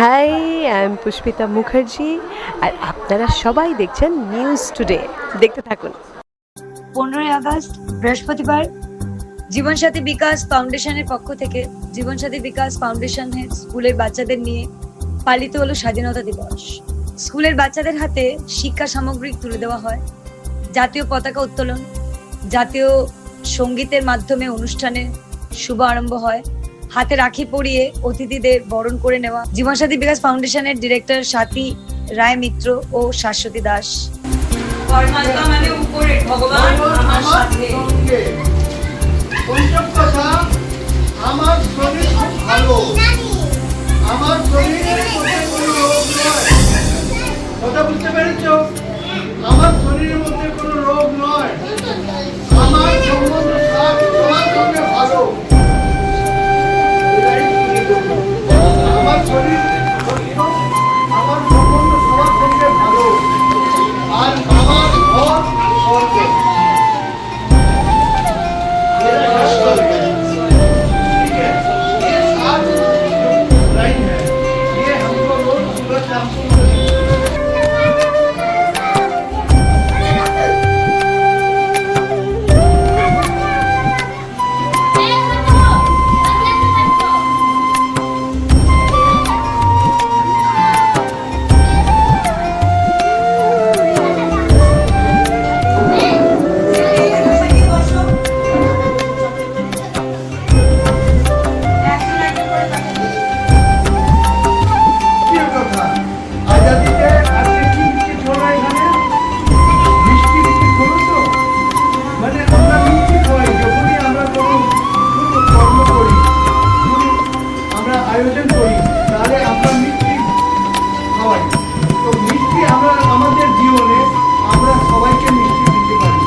Hi I am Pushpita Mukherjee আর আপনারা সবাই দেখছেন নিউজ টুডে দেখতে থাকুন। পনেরোই আগস্ট, বৃহস্পতিবার, জীবনসাথী বিকাশ ফাউন্ডেশনের পক্ষ থেকে জীবনসাথী বিকাশ ফাউন্ডেশনের স্কুলের বাচ্চাদের নিয়ে পালিত হলো স্বাধীনতা দিবস। স্কুলের বাচ্চাদের হাতে শিক্ষা সামগ্রী তুলে দেওয়া হয়, জাতীয় পতাকা উত্তোলন, জাতীয় সঙ্গীতের মাধ্যমে অনুষ্ঠানে শুভ আরম্ভ হয় হাতে রাখি পরিয়ে অতিথিদের বরণ করে নেওয়া জীবনসাথী বিকাশ ফাউন্ডেশনের ডিরেক্টর সাথী রায় মিত্র ও শাশ্বতী দাস। পরমাত্মা মানে উপরে ভগবান আমার সাথে। তো মিষ্টি আমরা, আমাদের জীবনে আমরা সবাইকে মিষ্টি দিতে পারি।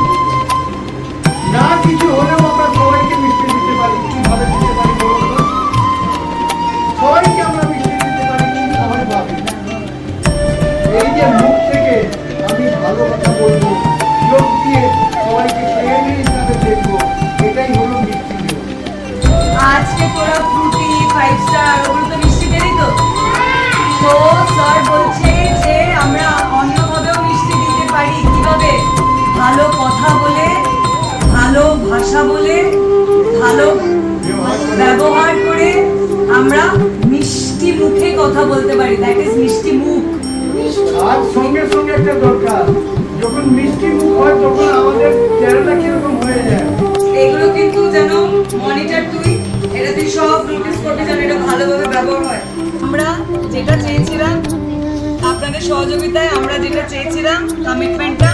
না কিছু হলেও আমরা সবাইকে মিষ্টি দিতে পারি। কীভাবে দিতে পারি সবাইকে আমরা মিষ্টি দিয়ে সবাইকে দেখব, এটাই আজকে তোরা ফ্রুটি ফাইভ স্টার ওগুলো তো মিষ্টি দেরি তো। তো স্যার বলছে ভাষা বলে ভালো ব্যবহার করে আমরা মিষ্টি মুখে কথা বলতে পারি। দ্যাট ইজ মিষ্টি মুখ। আর সঙ্গে সঙ্গে একটা দরকার যখন মিষ্টি মুখ হয় তখন আমাদের চেহারাটা কীরকম হয়ে যায়? এগুলো কিন্তু যেন মনিটর তুই এটা তুই সব নোটিস করবি যেন এটা ভালোভাবে ব্যবহার হয়। আমরা যেটা চেয়েছিলাম আপনাদের সহযোগিতায় আমরা যেটা চেয়েছিলাম কমিটমেন্টটা